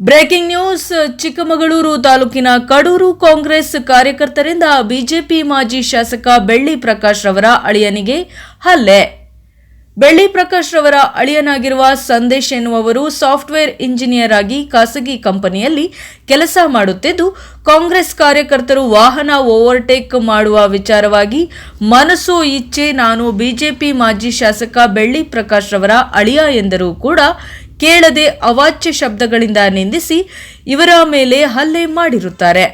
Breaking news, Chikkamagaluru ತಾಲೂಕಿನ Kadur Congress ಕಾರ್ಯಕರ್ತರಿಂದ BJP ಮಾಜಿ ಶಾಸಕ ಬೆಳ್ಳಿ ಪ್ರಕಾಶ್ ರವರ ಅಳಿಯನಿಗೆ ಹಲ್ಲೆ. ಬೆಳ್ಳಿ ಪ್ರಕಾಶ್ ರವರ ಅಳಿಯನಾಗಿರುವ ಸಂದೇಶ್ ಎನ್ನುವವರು ಸಾಫ್ಟ್ವೇರ್ ಇಂಜಿನಿಯರ್ ಆಗಿ ಖಾಸಗಿ ಕಂಪನಿಯಲ್ಲಿ ಕೆಲಸ ಮಾಡುತ್ತಿದ್ದು, ಕಾಂಗ್ರೆಸ್ ಕಾರ್ಯಕರ್ತರು ವಾಹನ ಓವರ್ಟೇಕ್ ಮಾಡುವ ವಿಚಾರವಾಗಿ ಮನಸ್ಸು ಇಚ್ಛೆ ನಾನು ಬಿಜೆಪಿ ಮಾಜಿ ಶಾಸಕ ಬೆಳ್ಳಿ ಪ್ರಕಾಶ್ ರವರ ಅಳಿಯ ಎಂದರೂ ಕೂಡ ಕೇಳದೆ ಅವಾಚ್ಯ ಶಬ್ದಗಳಿಂದ ನಿಂದಿಸಿ ಇವರ ಮೇಲೆ ಹಲ್ಲೆ ಮಾಡಿರುತ್ತಾರೆ.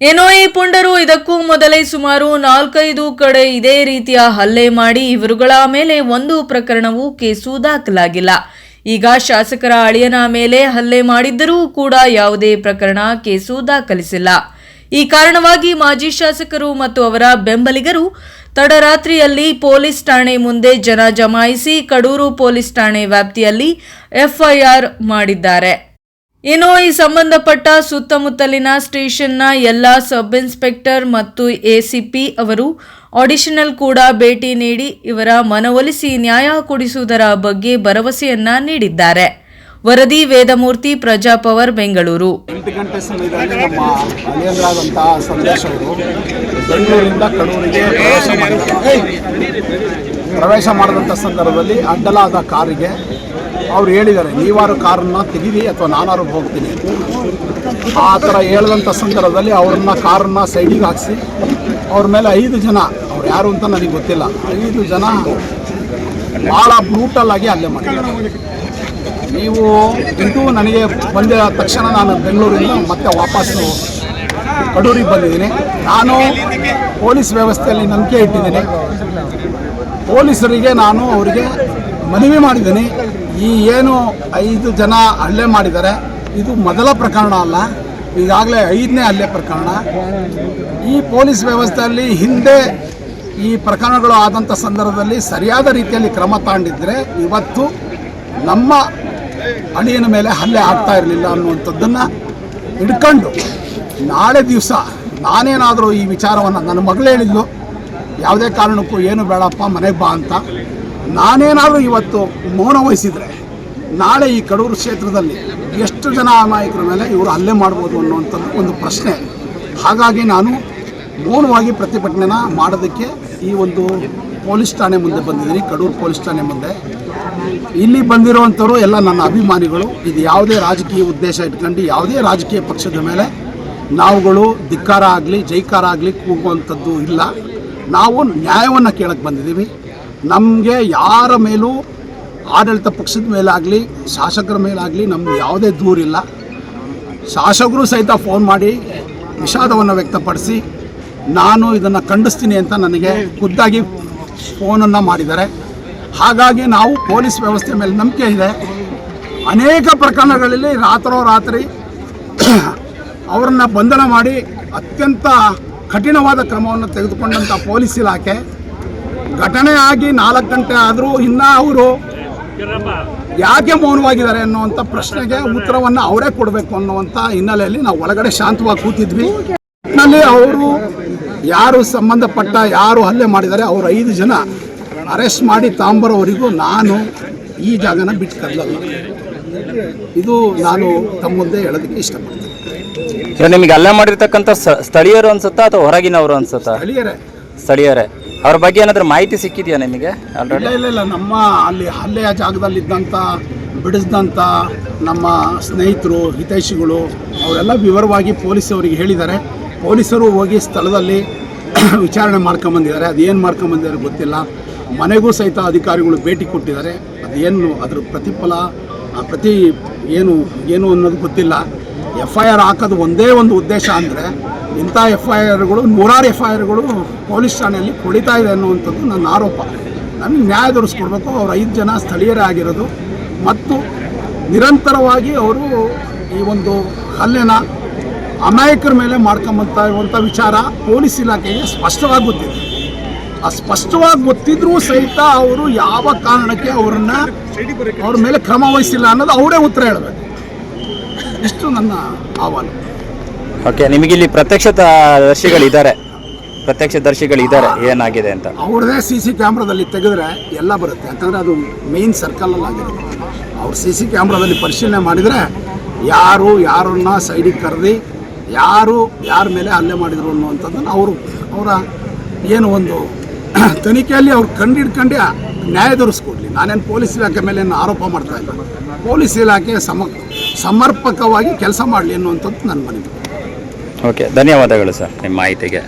ಏನೋ ಈ ಪುಂಡರು ಇದಕ್ಕೂ ಮೊದಲೇ ಸುಮಾರು ನಾಲ್ಕೈದು ಕಡೆ ಇದೇ ರೀತಿಯ ಹಲ್ಲೆ ಮಾಡಿ ಇವರುಗಳ ಮೇಲೆ ಒಂದು ಪ್ರಕರಣವೂ ಕೇಸು ದಾಖಲಾಗಿಲ್ಲ. ಈಗ ಶಾಸಕರ ಅಳಿಯನ ಮೇಲೆ ಹಲ್ಲೆ ಮಾಡಿದ್ದರೂ ಕೂಡ ಯಾವುದೇ ಪ್ರಕರಣ ಕೇಸು ದಾಖಲಿಸಿಲ್ಲ. ಈ ಕಾರಣವಾಗಿ ಮಾಜಿ ಶಾಸಕರು ಮತ್ತು ಅವರ ಬೆಂಬಲಿಗರು ತಡರಾತ್ರಿಯಲ್ಲಿ ಪೊಲೀಸ್ ಠಾಣೆ ಮುಂದೆ ಜನ ಜಮಾಯಿಸಿ ಕಡೂರು ಪೊಲೀಸ್ ಠಾಣೆ ವ್ಯಾಪ್ತಿಯಲ್ಲಿ ಎಫ್ಐಆರ್ ಮಾಡಿದ್ದಾರೆ. ಇನ್ನು ಈ ಸಂಬಂಧಪಟ್ಟ ಸುತ್ತಮುತ್ತಲಿನ ಸ್ಟೇಷನ್ನ ಎಲ್ಲ ಸಬ್ ಇನ್ಸ್ಪೆಕ್ಟರ್ ಮತ್ತು ಎಸಿಪಿ ಅವರು ಆಡಿಷನಲ್ ಕೂಡ ಭೇಟಿ ನೀಡಿ ಇವರ ಮನವೊಲಿಸಿ ನ್ಯಾಯ ಕೊಡಿಸುವುದರ ಬಗ್ಗೆ ಭರವಸೆಯನ್ನ ನೀಡಿದ್ದಾರೆ. ವರದಿ, ವೇದಮೂರ್ತಿ ಪ್ರಜಾಪವರ್ ಬೆಂಗಳೂರು. ನಮ್ಮ ಬೆಂಗಳೂರಿಂದ ಪ್ರವೇಶ ಮಾಡಿದಂಥ ಸಂದರ್ಭದಲ್ಲಿ ಅಡ್ಡಲಾದ ಕಾರಿಗೆ ಅವ್ರು ಹೇಳಿದ್ದಾರೆ, ನೀವಾರು ಕಾರನ್ನು ತೆಗೀರಿ ಅಥವಾ ನಾನಾರು ಹೋಗ್ತೀನಿ. ಆ ಥರ ಹೇಳಿದಂಥ ಸಂದರ್ಭದಲ್ಲಿ ಅವ್ರನ್ನ ಕಾರನ್ನು ಸೈಡಿಗೆ ಹಾಕಿಸಿ, ಅವ್ರ ಮೇಲೆ ಐದು ಜನ, ಅವ್ರು ಯಾರು ಅಂತ ನನಗೆ ಗೊತ್ತಿಲ್ಲ, ಐದು ಜನ ಭಾಳ ಬ್ರೂಟಲ್ ಆಗಿ ಹಲ್ಲೆ ಮಾಡಿದ್ದಾರೆ. ನೀವು ಇದು ನನಗೆ ಬಂದ ತಕ್ಷಣ ನಾನು ಬೆಂಗಳೂರಿಂದ ಮತ್ತೆ ವಾಪಸ್ಸು ಕಡೂರಿಗೆ ಬಂದಿದ್ದೀನಿ. ನಾನು ಪೊಲೀಸ್ ವ್ಯವಸ್ಥೆಯಲ್ಲಿ ನಂಬಿಕೆ ಇಟ್ಟಿದ್ದೀನಿ. ಪೊಲೀಸರಿಗೆ ನಾನು ಅವರಿಗೆ ಮನವಿ ಮಾಡಿದ್ದೀನಿ. ಈ ಏನು ಐದು ಜನ ಹಲ್ಲೆ ಮಾಡಿದ್ದಾರೆ, ಇದು ಮೊದಲ ಪ್ರಕರಣ ಅಲ್ಲ, ಈಗಾಗಲೇ ಐದನೇ ಹಲ್ಲೆ ಪ್ರಕರಣ. ಈ ಪೊಲೀಸ್ ವ್ಯವಸ್ಥೆಯಲ್ಲಿ ಹಿಂದೆ ಈ ಪ್ರಕರಣಗಳು ಆದಂಥ ಸಂದರ್ಭದಲ್ಲಿ ಸರಿಯಾದ ರೀತಿಯಲ್ಲಿ ಕ್ರಮ ತಾಂಡಿದ್ರೆ ಇವತ್ತು ನಮ್ಮ ಅಳಿಯನ ಮೇಲೆ ಹಲ್ಲೆ ಆಗ್ತಾ ಇರಲಿಲ್ಲ ಅನ್ನುವಂಥದ್ದನ್ನು ಹಿಡ್ಕೊಂಡು ನಾಳೆ ದಿವಸ ನಾನೇನಾದರೂ ಈ ವಿಚಾರವನ್ನು ನನ್ನ ಮಗಳು ಹೇಳಿದ್ಲು, ಯಾವುದೇ ಕಾರಣಕ್ಕೂ ಏನು ಬೇಡಪ್ಪ, ಮನೆಗೆ ಬಾ ಅಂತ. ನಾನೇನಾದರೂ ಇವತ್ತು ಮೌನ ವಹಿಸಿದರೆ ನಾಳೆ ಈ ಕಡೂರು ಕ್ಷೇತ್ರದಲ್ಲಿ ಎಷ್ಟು ಜನ ನಾಯಕರ ಮೇಲೆ ಇವರು ಹಲ್ಲೆ ಮಾಡ್ಬೋದು ಅನ್ನುವಂಥದ್ದು ಒಂದು ಪ್ರಶ್ನೆ. ಹಾಗಾಗಿ ನಾನು ಮೌನವಾಗಿ ಪ್ರತಿಭಟನೆನ ಮಾಡೋದಕ್ಕೆ ಈ ಒಂದು ಪೊಲೀಸ್ ಠಾಣೆ ಮುಂದೆ ಬಂದಿದ್ದೀನಿ, ಕಡೂರು ಪೊಲೀಸ್ ಠಾಣೆ ಮುಂದೆ. ಇಲ್ಲಿ ಬಂದಿರುವಂಥವರು ಎಲ್ಲ ನನ್ನ ಅಭಿಮಾನಿಗಳು. ಇದು ಯಾವುದೇ ರಾಜಕೀಯ ಉದ್ದೇಶ ಇಟ್ಕೊಂಡು ಯಾವುದೇ ರಾಜಕೀಯ ಪಕ್ಷದ ಮೇಲೆ ನಾವುಗಳು ಧಿಕ್ಕಾರ ಆಗಲಿ, ಜೈಕಾರ ಆಗಲಿ ಕೂಗುವಂಥದ್ದು ಇಲ್ಲ. ನಾವು ನ್ಯಾಯವನ್ನು ಕೇಳಕ್ಕೆ ಬಂದಿದ್ದೀವಿ. ನಮಗೆ ಯಾರ ಮೇಲೂ ಆಡಳಿತ ಪಕ್ಷದ ಮೇಲಾಗಲಿ, ಶಾಸಕರ ಮೇಲಾಗಲಿ ನಮ್ಗೆ ಯಾವುದೇ ದೂರಿಲ್ಲ. ಶಾಸಕರು ಸಹಿತ ಫೋನ್ ಮಾಡಿ ವಿಷಾದವನ್ನು ವ್ಯಕ್ತಪಡಿಸಿ ನಾನು ಇದನ್ನು ಖಂಡಿಸ್ತೀನಿ ಅಂತ ನನಗೆ ಖುದ್ದಾಗಿ ಫೋನನ್ನು ಮಾಡಿದ್ದಾರೆ. ಹಾಗಾಗಿ ನಾವು ಪೊಲೀಸ್ ವ್ಯವಸ್ಥೆ ಮೇಲೆ ನಂಬಿಕೆ ಇದೆ. ಅನೇಕ ಪ್ರಕರಣಗಳಲ್ಲಿ ರಾತ್ರೋರಾತ್ರಿ ಅವರನ್ನು ಬಂಧನ ಮಾಡಿ ಅತ್ಯಂತ ಕಠಿಣವಾದ ಕ್ರಮವನ್ನು ತೆಗೆದುಕೊಂಡಂಥ ಪೊಲೀಸ್ ಇಲಾಖೆ. ಘಟನೆ ಆಗಿ ನಾಲ್ಕು ಗಂಟೆ ಆದರೂ ಇನ್ನೂ ಅವರು ಯಾಕೆ ಮೌನವಾಗಿದ್ದಾರೆ ಅನ್ನುವಂಥ ಪ್ರಶ್ನೆಗೆ ಉತ್ತರವನ್ನು ಅವರೇ ಕೊಡಬೇಕು ಅನ್ನುವಂಥ ಹಿನ್ನೆಲೆಯಲ್ಲಿ ನಾವು ಒಳಗಡೆ ಶಾಂತವಾಗಿ ಕೂತಿದ್ವಿ. ನಲ್ಲಿ ಅವರು ಯಾರು ಸಂಬಂಧಪಟ್ಟ ಯಾರು ಹಲ್ಲೆ ಮಾಡಿದ್ದಾರೆ ಅವರು ಐದು ಜನ ಅರೆಸ್ಟ್ ಮಾಡಿ ತಾಂಬರೋವರೆಗೂ ನಾನು ಈ ಜಾಗನ ಬಿಟ್ಟು ಕರ್ಲಲ್ಲ. ಇದು ನಾನು ತಮ್ಮ ಮುಂದೆ ಹೇಳೋದಕ್ಕೆ ಇಷ್ಟಪಡ್ತೀನಿ. ನಿಮಗೆ ಹಲ್ಲೆ ಮಾಡಿರ್ತಕ್ಕಂಥ ಸ್ಥಳೀಯರು ಅನ್ಸುತ್ತಾ ಅಥವಾ ಹೊರಗಿನವರು ಅನ್ಸುತ್ತಾ? ಸ್ಥಳೀಯರೇ. ಸ್ಥಳೀಯರೇ. ಅವ್ರ ಬಗ್ಗೆ ಏನಾದರೂ ಮಾಹಿತಿ ಸಿಕ್ಕಿದೆಯಾ ನಿಮಗೆ? ಆಲ್ರೆಡಿ ಇಲ್ಲ ಇಲ್ಲ ಇಲ್ಲ. ನಮ್ಮ ಅಲ್ಲಿ ಹಲ್ಲೆಯ ಜಾಗದಲ್ಲಿದ್ದಂಥ ಬಿಡಿಸಿದಂಥ ನಮ್ಮ ಸ್ನೇಹಿತರು ಹಿತೈಷಿಗಳು ಅವರೆಲ್ಲ ವಿವರವಾಗಿ ಪೊಲೀಸವರಿಗೆ ಹೇಳಿದ್ದಾರೆ. ಪೊಲೀಸರು ಹೋಗಿ ಸ್ಥಳದಲ್ಲಿ ವಿಚಾರಣೆ ಮಾಡ್ಕೊಂಬಂದಿದ್ದಾರೆ ಅದೇನು ಮಾಡ್ಕೊಂಬಂದಿದ್ದಾರೆ ಗೊತ್ತಿಲ್ಲ. ಮನೆಗೂ ಸಹಿತ ಅಧಿಕಾರಿಗಳು ಭೇಟಿ ಕೊಟ್ಟಿದ್ದಾರೆ. ಅದೇನು ಅದ್ರ ಪ್ರತಿಫಲ, ಆ ಪ್ರತಿ ಏನು ಏನು ಅನ್ನೋದು ಗೊತ್ತಿಲ್ಲ. ಎಫ್ ಐ ಆರ್ ಹಾಕೋದು ಒಂದೇ ಒಂದು ಉದ್ದೇಶ ಅಂದರೆ, ಇಂಥ ಎಫ್ ಐ ಆರ್ಗಳು ನೂರಾರು ಎಫ್ ಐ ಆರ್ಗಳು ಪೊಲೀಸ್ ಠಾಣೆಯಲ್ಲಿ ಕೊಡಿತಾ ಇದೆ ಅನ್ನುವಂಥದ್ದು ನನ್ನ ಆರೋಪ. ನಮಗೆ ನ್ಯಾಯ ದೊರಿಸ್ಕೊಡ್ಬೇಕು ಅವ್ರು ಐದು ಜನ ಸ್ಥಳೀಯರೇ ಆಗಿರೋದು. ಮತ್ತು ನಿರಂತರವಾಗಿ ಅವರು ಈ ಒಂದು ಹಲ್ಲೆನ ಅಮಾಯಕರ ಮೇಲೆ ಮಾಡ್ಕೊಂಬಂತ ಇರುವಂಥ ವಿಚಾರ ಪೊಲೀಸ್ ಇಲಾಖೆಗೆ ಸ್ಪಷ್ಟವಾಗಿ ಗೊತ್ತಿದೆ ಆ ಸ್ಪಷ್ಟವಾಗಿ ಗೊತ್ತಿದ್ರೂ ಸಹಿತ ಅವರು ಯಾವ ಕಾರಣಕ್ಕೆ ಅವರನ್ನ ಅವ್ರ ಮೇಲೆ ಕ್ರಮ ವಹಿಸಿಲ್ಲ ಅನ್ನೋದು ಅವರೇ ಉತ್ತರ ಹೇಳಬೇಕು. ಇಷ್ಟು ನನ್ನ ಆಹ್ವಾನ. ಓಕೆ ನಿಮಗೆ ಇಲ್ಲಿ ಪ್ರತ್ಯಕ್ಷ ದರ್ಶಿಗಳಿದ್ದಾರೆ. ಪ್ರತ್ಯಕ್ಷದರ್ಶಿಗಳಿದ್ದಾರೆ ಏನಾಗಿದೆ ಅಂತ. ಅವ್ರದೇ ಸಿ ಸಿ ಕ್ಯಾಮ್ರಾದಲ್ಲಿ ತೆಗೆದ್ರೆ ಎಲ್ಲ ಬರುತ್ತೆ. ಯಾಕಂದರೆ ಅದು ಮೇಯ್ನ್ ಸರ್ಕಲಲ್ಲಿ ಆಗಿರುತ್ತೆ. ಅವ್ರು ಸಿ ಸಿ ಕ್ಯಾಮ್ರಾದಲ್ಲಿ ಪರಿಶೀಲನೆ ಮಾಡಿದರೆ ಯಾರು ಯಾರನ್ನ ಸೈಡಿಗೆ ಕರೆದಿ ಯಾರು ಯಾರ ಮೇಲೆ ಹಲ್ಲೆ ಮಾಡಿದರು ಅನ್ನುವಂಥದ್ದನ್ನು ಅವರು ಅವರ ಏನು ಒಂದು ತನಿಖೆಯಲ್ಲಿ ಅವ್ರು ಕಂಡಿಡ್ಕೊಂಡು ನ್ಯಾಯ ದೊರಸ್ಕೊಡ್ಲಿ. ನಾನೇನು ಪೊಲೀಸ್ ಇಲಾಖೆ ಮೇಲೆ ಏನು ಆರೋಪ ಮಾಡ್ತಾ ಇಲ್ಲ. ಪೊಲೀಸ್ ಇಲಾಖೆ ಸಮ, ಸಮರ್ಪಕವಾಗಿ ಕೆಲಸ ಮಾಡಲಿ ಅನ್ನುವಂಥದ್ದು ನನ್ನ ಮನವಿ. ಓಕೆ, ಧನ್ಯವಾದಗಳು ಸರ್ ನಿಮ್ಮ ಮಾಹಿತಿಗೆ.